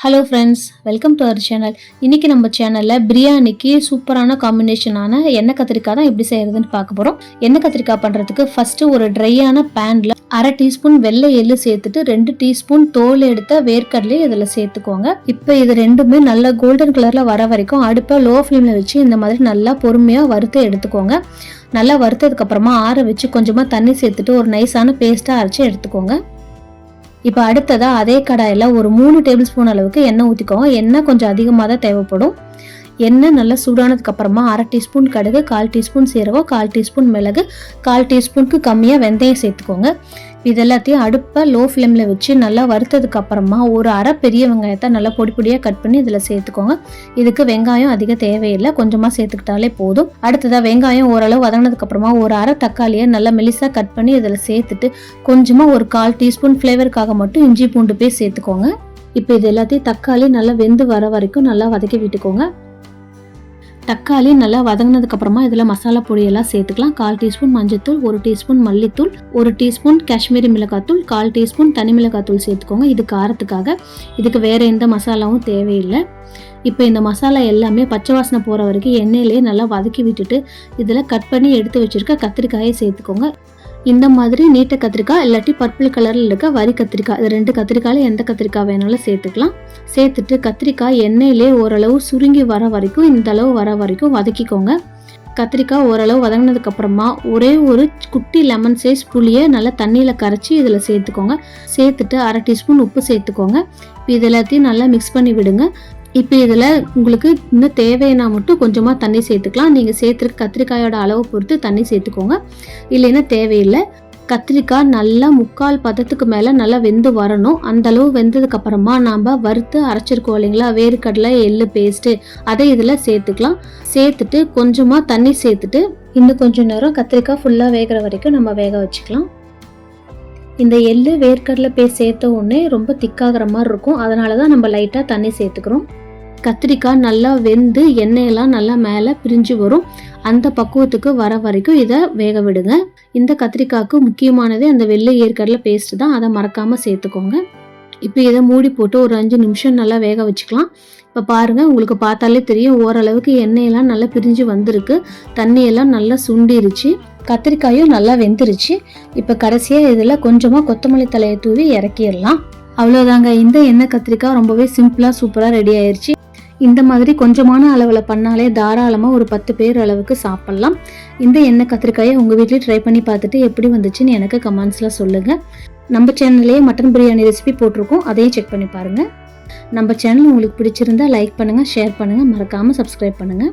Hello friends welcome to our channel இன்றைக்கி நம்ம சேனலில் பிரியாணிக்கு சூப்பரான காம்பினேஷனான எண்ணெய் கத்திரிக்காய் தான் எப்படி செய்கிறதுன்னு பார்க்க போகிறோம் எண்ணெய் கத்திரிக்காய் பண்ணுறதுக்கு ஃபஸ்ட்டு ஒரு ட்ரையான பேனில் அரை டீஸ்பூன் வெள்ளை எள்ளு சேர்த்துட்டு ரெண்டு டீஸ்பூன் தோல் எடுத்த வேர்க்கடலையும் இதில் சேர்த்துக்கோங்க. இப்போ இது ரெண்டுமே நல்லா கோல்டன் கலரில் வர வரைக்கும் அடுப்பை லோ ஃப்ளேமில் வச்சு இந்த மாதிரி நல்லா பொறுமையாக வறுத்து எடுத்துக்கோங்க. நல்லா வறுத்ததுக்கப்புறமா ஆற வச்சு கொஞ்சமாக தண்ணி சேர்த்துட்டு ஒரு நைஸான பேஸ்ட்டாக அரைச்சி எடுத்துக்கோங்க. இப்போ அடுத்ததாக அதே கடாயில் ஒரு மூணு டேபிள் ஸ்பூன் அளவுக்கு எண்ணெய் ஊற்றிக்கோங்க எண்ணெய் கொஞ்சம் அதிகமாக தான் தேவைப்படும். எண்ணெய் நல்லா சூடானதுக்கு அப்புறமா அரை டீஸ்பூன் கடுகு கால் டீஸ்பூன் சீரகம் கால் டீஸ்பூன் மிளகு கால் டீஸ்பூனுக்கு கம்மியாக வெந்தயம் சேர்த்துக்கோங்க. இது எல்லாத்தையும் அடுப்பை லோ ஃப்ளேமில் வச்சு நல்லா வறுத்ததுக்கு அப்புறமா ஒரு அரை பெரிய வெங்காயத்தை நல்லா பொடி பொடியாக கட் பண்ணி இதில் சேர்த்துக்கோங்க. இதுக்கு வெங்காயம் அதிக தேவையில்லை கொஞ்சமாக சேர்த்துக்கிட்டாலே போதும். அடுத்ததாக வெங்காயம் ஓரளவு வதங்கினதுக்கு அப்புறமா ஒரு அரை தக்காளியை நல்லா மெலிசாக கட் பண்ணி இதில் சேர்த்துட்டு கொஞ்சமாக ஒரு கால் டீஸ்பூன் ஃப்ளேவருக்காக மட்டும் இஞ்சி பூண்டு பேஸ்ட் சேர்த்துக்கோங்க. இப்போ இது எல்லாத்தையும் தக்காளி நல்லா வெந்து வர வரைக்கும் நல்லா வதக்கி விட்டுக்கோங்க. தக்காளி நல்லா வதங்கினதுக்கு அப்புறமா இதில் மசாலா பொடியெல்லாம் சேர்த்துக்கலாம். கால் டீஸ்பூன் மஞ்சத்தூள் ஒரு டீஸ்பூன் மல்லித்தூள் ஒரு டீஸ்பூன் காஷ்மீரி மிளகாத்தூள் கால் டீஸ்பூன் தனி மிளகாத்தூள் சேர்த்துக்கோங்க. இது காரத்துக்காக. இதுக்கு வேறு எந்த மசாலாவும் தேவையில்லை. இப்போ இந்த மசாலா எல்லாமே பச்சை வாசனை போகிற வரைக்கும் எண்ணெயிலேயே நல்லா வதக்கி விட்டுட்டு இதில் கட் பண்ணி எடுத்து வச்சுருக்க கத்திரிக்காயை சேர்த்துக்கோங்க. இந்த மாதிரி நீட்ட கத்திரிக்காய் இல்லாட்டி பர்பிள் கலரில் இருக்க வரி கத்திரிக்காய் இது ரெண்டு கத்திரிக்காயில் எந்த கத்திரிக்காய் வேணாலும் சேர்த்துக்கலாம். சேர்த்துட்டு கத்திரிக்காய் எண்ணெயிலே ஓரளவு சுருங்கி வர வரைக்கும் இந்த அளவு வர வரைக்கும் வதக்கிக்கோங்க. கத்திரிக்காய் ஓரளவு வதங்கினதுக்கு அப்புறமா ஒரே ஒரு குட்டி லெமன் சைஸ் புளியை நல்லா தண்ணியில் கரைச்சி இதில் சேர்த்துக்கோங்க. சேர்த்துட்டு அரை டீஸ்பூன் உப்பு சேர்த்துக்கோங்க. இப்போ இது எல்லாத்தையும் நல்லா மிக்ஸ் பண்ணி விடுங்க. இப்போ இதில் உங்களுக்கு இன்னும் தேவைன்னா மட்டும் கொஞ்சமாக தண்ணி சேர்த்துக்கலாம். நீங்கள் சேர்த்துருக்க கத்திரிக்காயோட அளவை பொறுத்து தண்ணி சேர்த்துக்கோங்க. இல்லைன்னா தேவையில்லை. கத்திரிக்காய் நல்லா முக்கால் பதத்துக்கு மேலே நல்லா வெந்து வரணும். அந்த அளவு வெந்ததுக்கு நாம் வறுத்து அரைச்சிருக்கோம் இல்லைங்களா? வேர்க்கடலை எள்ளு பேஸ்ட்டு அதை இதில் சேர்த்துக்கலாம். சேர்த்துட்டு கொஞ்சமாக தண்ணி சேர்த்துட்டு இன்னும் கொஞ்சம் நேரம் கத்திரிக்காய் ஃபுல்லாக வேகிற வரைக்கும் நம்ம வேக வச்சுக்கலாம். இந்த எள்ளு வேர்க்கடலை பேஸ்ட் சேர்த்த உடனே ரொம்ப திக்காகிற மாதிரி இருக்கும். அதனால தான் நம்ம லைட்டாக தண்ணி சேர்த்துக்கிறோம். கத்திரிக்காய் நல்லா வெந்து எண்ணெயெல்லாம் நல்லா மேலே பிரிஞ்சு வரும். அந்த பக்குவத்துக்கு வர வரைக்கும் இதை வேக விடுங்க. இந்த கத்திரிக்காய்க்கு முக்கியமானது அந்த வெள்ளை ஏற்கடலை பேஸ்ட் தான். அதை மறக்காமல் சேர்த்துக்கோங்க. இப்போ இதை மூடி போட்டு ஒரு அஞ்சு நிமிஷம் நல்லா வேக வச்சுக்கலாம். இப்போ பாருங்கள் உங்களுக்கு பார்த்தாலே தெரியும் ஓரளவுக்கு எண்ணெயெல்லாம் நல்லா பிரிஞ்சு வந்திருக்கு. தண்ணியெல்லாம் நல்லா சுண்டிருச்சு. கத்திரிக்காயும் நல்லா வெந்துருச்சு. இப்போ கடைசியாக இதில் கொஞ்சமாக கொத்தமல்லி தலையை தூவி இறக்கிடலாம். அவ்வளோதாங்க. இந்த எண்ணெய் கத்திரிக்காய் ரொம்பவே சிம்பிளாக சூப்பராக ரெடி ஆயிடுச்சு இந்த மாதிரி கொஞ்சமான அளவில் பண்ணாலே தாராளமாக ஒரு பத்து பேர் அளவுக்கு சாப்பிட்லாம். இந்த எண்ணெய் கத்திரிக்காயை உங்கள் வீட்லேயே ட்ரை பண்ணி பார்த்துட்டு எப்படி வந்துச்சுன்னு எனக்கு கமெண்ட்ஸில் சொல்லுங்கள் நம்ம சேனல்லையே மட்டன் பிரியாணி ரெசிபி போட்டிருக்கோம். அதையும் செக் பண்ணி பாருங்கள் நம்ம சேனல் உங்களுக்கு பிடிச்சிருந்தா லைக் பண்ணுங்கள் ஷேர் பண்ணுங்கள் மறக்காமல் சப்ஸ்கிரைப் பண்ணுங்கள்